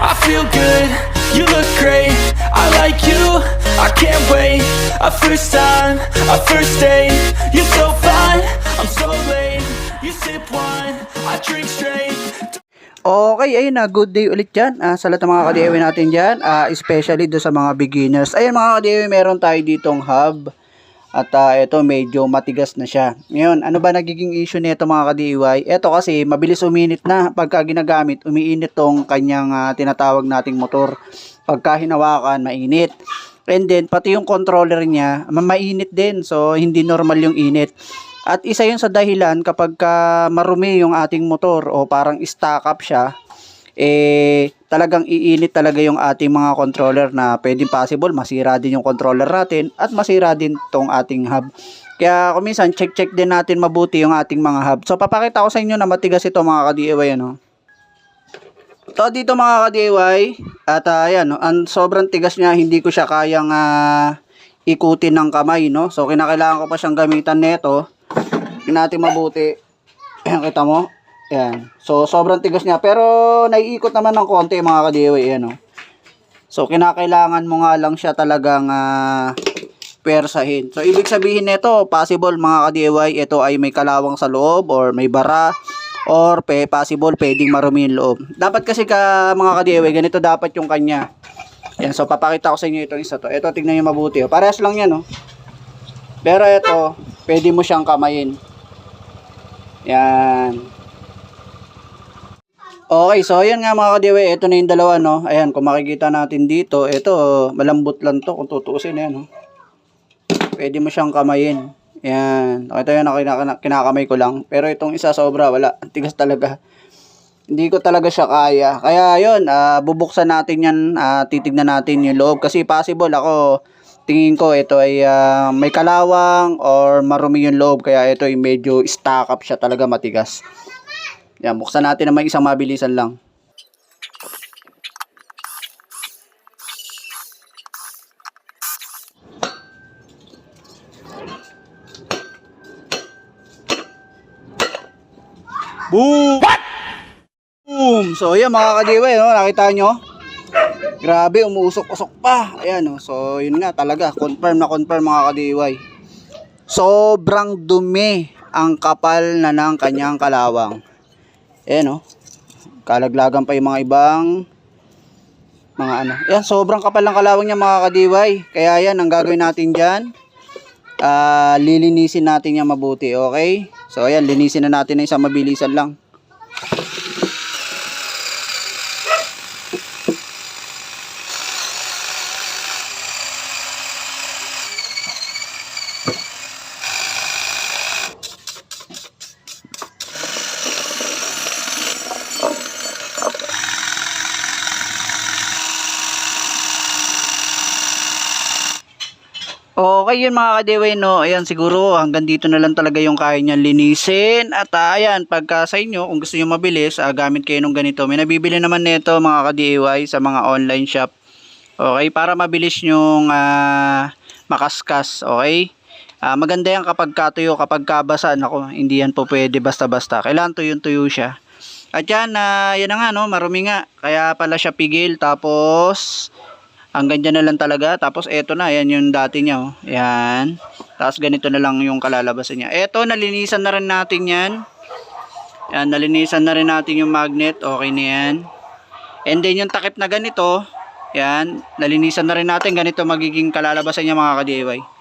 I feel good, you look great. I like you, I can't wait. A first time, a first date. You're so fine, I'm so late. You sip wine, I drink straight. Okay, ayun na, good day ulit dyan. Ah, sa lahat ng mga ka natin dyan, ah, especially do sa mga beginners. Ayun mga ka meron tayo ditong hub at ah, ito medyo matigas na siya. Ngayon, ano ba nagiging issue nito mga ka Ito kasi mabilis uminit na pagka ginagamit, umiinit tong kanyang ah, tinatawag nating motor. Pagka hinawakan, mainit. And then, pati yung controller niya, ma- mainit din. So, hindi normal yung init. At isa yun sa dahilan kapag ka marumi yung ating motor o parang stock up siya, eh talagang iinit talaga yung ating mga controller na pwedeng possible masira din yung controller natin at masira din tong ating hub. Kaya kung minsan check-check din natin mabuti yung ating mga hub. So papakita ko sa inyo na matigas ito mga ka-DIY ano. So dito mga ka-DIY at uh, ayan, no, ang sobrang tigas niya hindi ko siya kayang ah, ikutin ng kamay no. So kinakailangan ko pa siyang gamitan nito natin mabuti. Ayan, kita mo? Ayan. So, sobrang tigas niya. Pero, naiikot naman ng konti mga kadiwi. Ayan, oh. So, kinakailangan mo nga lang siya talagang ah, persahin. So, ibig sabihin nito, possible mga ka-DIY, ito ay may kalawang sa loob or may bara or pe, possible pwedeng marumi yung loob. Dapat kasi ka mga ka-DIY, ganito dapat yung kanya. Yan, so papakita ko sa inyo itong isa to. Ito, tignan nyo mabuti. Oh. Parehas lang yan, oh. Pero ito, pwede mo siyang kamayin. Yan. Okay, so ayan nga mga kadiwe, ito na yung dalawa, no? Ayan, kung makikita natin dito, ito, malambot lang to kung tutuusin, ayan, no? Pwede mo siyang kamayin. Yan. Ito kinaka- kinakamay ko lang. Pero itong isa sobra, wala. Tigas talaga. Hindi ko talaga siya kaya. Kaya yun, ah, bubuksan natin yan, ah, titignan natin yung loob. Kasi possible ako, tingin ko ito ay ah, may kalawang or marumi yung loob. Kaya ito ay medyo stock up siya talaga matigas. Yan, buksan natin naman isang mabilisan lang. Boom! Boom! So, ayan mga kadiway, no? nakita nyo? Grabe, umuusok-usok pa. Ayan, no? so yun nga talaga, confirm na confirm mga kadiway. Sobrang dumi ang kapal na ng kanyang kalawang. Ayan, no? Kalaglagan pa yung mga ibang mga ano. Ayan, sobrang kapal ng kalawang niya mga kadiway. Kaya yan, ang gagawin natin dyan, ah lilinisin natin yan mabuti, okay? So, ayan, linisin na natin na isang mabilisan lang. Okay yun mga kadeway no. Ayan siguro hanggang dito na lang talaga yung kaya niyan linisin. At ah, ayan pagka sa inyo kung gusto niyo mabilis ah, gamit kayo ng ganito. May nabibili naman nito mga ka-DIY sa mga online shop. Okay para mabilis yung ah, makaskas. Okay. Ah, maganda yan kapag katuyo, kapag kabasa, nako, hindi yan po pwede basta-basta. Kailangan tuyong-tuyo siya. At yan, ah, yan na nga, no, marumi nga. Kaya pala siya pigil, tapos, hanggang dyan na lang talaga. Tapos, eto na, yan yung dati niya, oh. Yan. Tapos, ganito na lang yung kalalabasan niya. Eto, nalinisan na rin natin yan. Yan, nalinisan na rin natin yung magnet. Okay na yan. And then, yung takip na ganito, yan, nalinisan na rin natin. Ganito magiging kalalabasan niya, mga ka-DIY.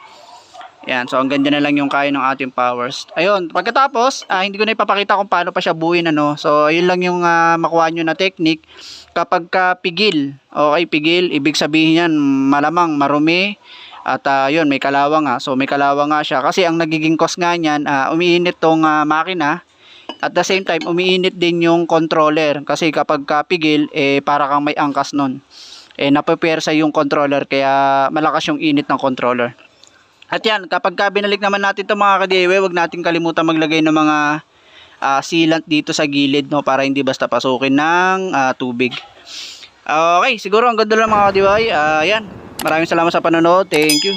Yan, so ang ganda na lang yung kaya ng ating powers. Ayun, pagkatapos, ah, hindi ko na ipapakita kung paano pa siya buuin ano. So ayun lang yung ah, makuha nyo na technique. Kapag ka pigil, okay, pigil, ibig sabihin yan malamang marumi at yun, may kalawang nga. So may kalawang nga siya kasi ang nagiging cause nga niyan, ah, umiinit tong ah, makina. At the same time, umiinit din yung controller kasi kapag ka pigil, eh para kang may angkas nun. Eh napepersa yung controller kaya malakas yung init ng controller. At yan, kapag ka binalik naman natin ito mga kadiwe, wag natin kalimutan maglagay ng mga ah, sealant dito sa gilid no para hindi basta pasukin ng ah, tubig. Okay, siguro ang ganda lang mga kadiwe. Ah, yan. Maraming salamat sa panonood. Thank you.